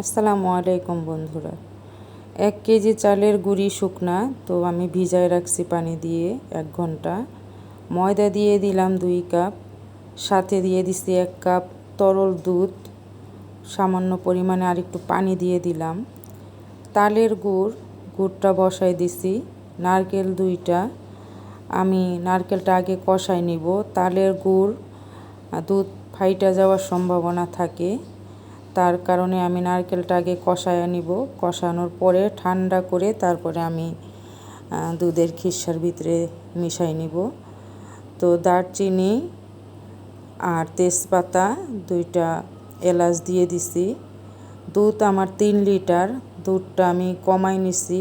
আসসালামু আলাইকুম বন্ধুরা। এক কেজি চালের গুঁড়ি শুকনা, তো আমি ভিজায় রাখছি পানি দিয়ে এক ঘণ্টা। ময়দা দিয়ে দিলাম দুই কাপ, সাথে দিয়ে দিছি এক কাপ তরল দুধ। সামান্য পরিমাণে আর একটু পানি দিয়ে দিলাম। তালের গুড়, গুড়টা বসাই দিছি, নারকেল দুইটা। আমি নারকেলটা আগে কষাই নিব। তালের গুড়, দুধ ফাইটা যাওয়ার সম্ভাবনা থাকে। তার কারণে আমি নারকেলটা আগে কষায় নিব। কষানোর পরে ঠান্ডা করে তারপরে আমি দুধের খিসার ভিতরে মিশাই নিব। তো দারচিনি আর তেজপাতা দুইটা এলাচ দিয়ে দিছি। দুধ আমার তিন লিটার, দুধটা আমি কমাই নিছি।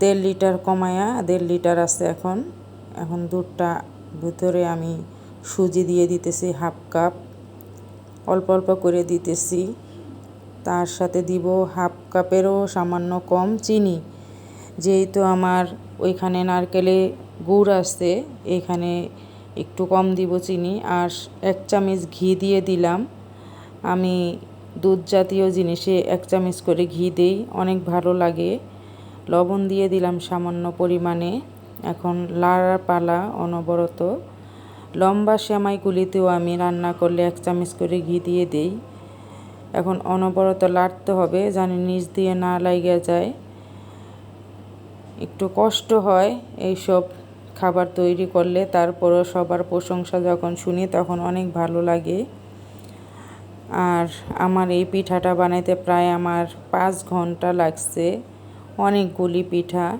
দেড় লিটার কমায়া, দেড় লিটার আছে এখন। এখন দুধটা ভিতরে আমি সুজি দিয়ে দিতেছি হাফ কাপ। অল্প অল্প করে দিতেছি। তার সাথে দিব হাফ কাপেরও সামান্য কম চিনি। যেহেতু আমার ওইখানে নারকেলে গুড় আছে, এখানে একটু কম দিব চিনি। আর এক চামচ ঘি দিয়ে দিলাম। আমি দুধ জাতীয় জিনিসে এক চামচ করে ঘি দেই, অনেক ভালো লাগে। লবণ দিয়ে দিলাম সামান্য পরিমাণে। এখন লাড়া পালা অনবরত লম্বা সেমাইগুলিতেও আমি রান্না করলে এক চামচ করে ঘি দিয়ে দেই। এখন অনবরত লাড়তে হবে জানি নিচ দিয়ে না লাগিয়ে যায়। একটু কষ্ট হয় এইসব খাবার তৈরি করলে, তারপরও সবার প্রশংসা যখন শুনি তখন অনেক ভালো লাগে। আর আমার এই পিঠাটা বানাইতে প্রায় আমার পাঁচ ঘণ্টা লাগছে, অনেকগুলি পিঠা।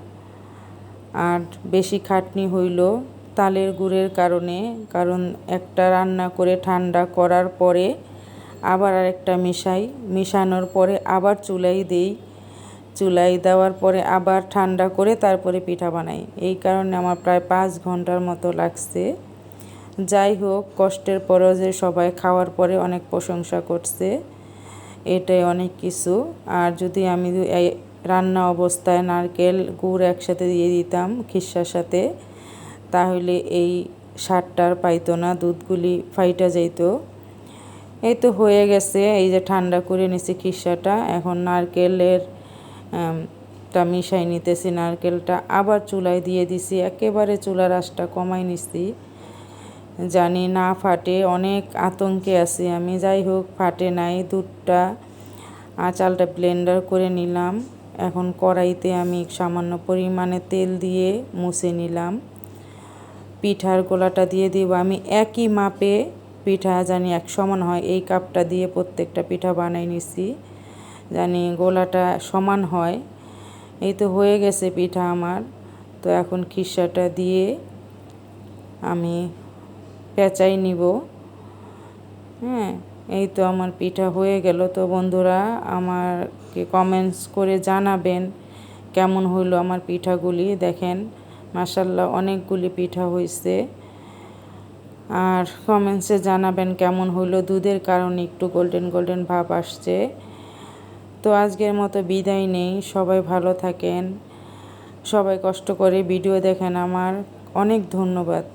আর বেশি খাটনি হইল তালের গুড়ের কারণে, কারণ একটা রান্না করে ঠান্ডা করার পরে আবার আরেকটা মিশাই। মিশানোর পরে আবার চুলাই দেই। চুলাই দেওয়ার পরে আবার ঠান্ডা করে তারপরে পিঠা বানাই। এই কারণে আমার প্রায় পাঁচ ঘণ্টার মতো লাগছে। যাই হোক, কষ্টের পরেও যে সবাই খাওয়ার পরে অনেক প্রশংসা করছে, এটাই অনেক কিছু। আর যদি আমি রান্না অবস্থায় নারকেল গুড় একসাথে দিয়ে দিতাম খিসার সাথে তাহলে এই সারটার পাইতো না, দুধগুলি ফাইটা যাইতো। এই তো হয়ে গেছে, এই যে ঠান্ডা করে নিছি খিসাটা। এখন নারকেলের তা মিশাই নিতেছি, নারকেলটা আবার চুলায় দিয়ে দিছি। একেবারে চুলার আঁচটা কমাই নিছি। জানি না ফাটে, অনেক আতঙ্কে আছি আমি। যাই হোক, ফাটে নাই দুধটা। চালটা ব্লেন্ডার করে নিলাম। এখন কড়াইতে আমি সামান্য পরিমাণে তেল দিয়ে মুছে নিলাম। পিঠার গোলাটা দিয়ে দিব। আমি একই মাপে পিঠা জানি এক সমান হয়। এই কাপটা দিয়ে প্রত্যেকটা পিঠা বানাই নিছি। জানি গোলাটা সমান হয়। এই তো হয়ে গেছে পিঠা আমার। তো এখন খিসাটা দিয়ে আমি পেঁচাই নিব। হ্যাঁ এই তো আমার পিঠা হয়ে গেল। তো বন্ধুরা, আমাকে কমেন্টস করে জানাবেন কেমন হইল আমার পিঠাগুলি। দেখেন মাসাল্লাহ অনেকগুলি পিঠা হয়েছে আর কমেন্টসে জানাবেন কেমন হইল, দুধের কারণে একটু গোল্ডেন গোল্ডেন ভাব আসছে। তো আজকের মতো বিদায় নেই, সবাই ভালো থাকেন। সবাই কষ্ট করে ভিডিও দেখেন আমার। অনেক ধন্যবাদ।